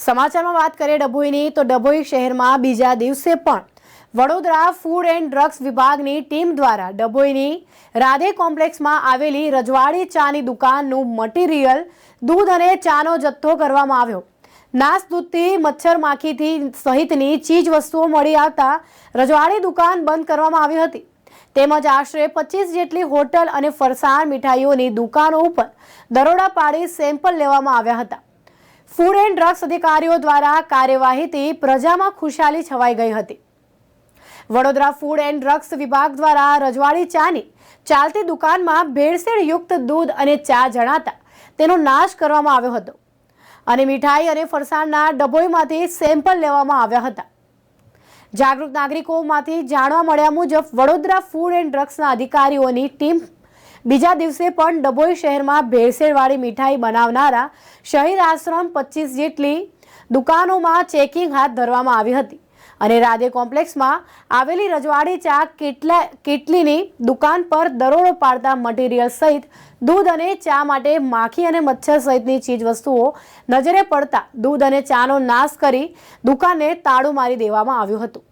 સમાચારમાં વાત કરીએ ડભોઈની, તો ડભોઈ શહેરમાં બીજા દિવસે પણ વડોદરા ફૂડ એન્ડ ડ્રગ્સ વિભાગની ટીમ દ્વારા ડભોઈની રાધે કોમ્પ્લેક્સમાં આવેલી રજવાડી ચાની દુકાનનું મટીરિયલ, દૂધ અને ચાનો જથ્થો કરવામાં આવ્યો. નાસ દૂધથી મચ્છર માખીથી સહિતની ચીજ વસ્તુઓ મળી આવતા રજવાડી દુકાન બંધ કરવામાં આવી હતી. તેમજ આશરે પચીસ જેટલી હોટલ અને ફરસાણ મીઠાઈઓની દુકાનો ઉપર દરોડા પાડી સેમ્પલ લેવામાં આવ્યા હતા. ફૂડ એન્ડ ડ્રગ્સ અધિકારીઓ દ્વારા કાર્યવાહીથી પ્રજામાં ખુશાલી છવાઈ ગઈ હતી. વડોદરા ફૂડ એન્ડ ડ્રગ્સ વિભાગ દ્વારા રજવાડી ચાની ચાલતી દુકાનમાં ભેળસેળ યુક્ત દૂધ અને ચા જણાતા તેનો નાશ કરવામાં આવ્યો હતો અને મીઠાઈ અને ફરસાણના ડભોઈમાંથી સેમ્પલ લેવામાં આવ્યા હતા. જાગૃત નાગરિકોમાંથી જાણવા મળ્યા મુજબ વડોદરા ફૂડ એન્ડ ડ્રગ્સના અધિકારીઓની ટીમ બીજા દિવસે પણ ડભોઈ શહેરમાં ભેળસેળવાળી મીઠાઈ બનાવનારા શહીદ આશ્રમ પચીસ જેટલી દુકાનોમાં ચેકિંગ હાથ ધરવામાં આવી હતી અને રાધે કોમ્પ્લેક્સમાં આવેલી રજવાડી ચા કેટલા કેટલીની દુકાન પર દરોડો પાડતા મટીરિયલ સહિત દૂધ અને ચા માટે માખી અને મચ્છર સહિતની ચીજ વસ્તુઓ નજરે પડતા દૂધ અને ચાનો નાશ કરી દુકાનને તાળું મારી દેવામાં આવ્યું હતું.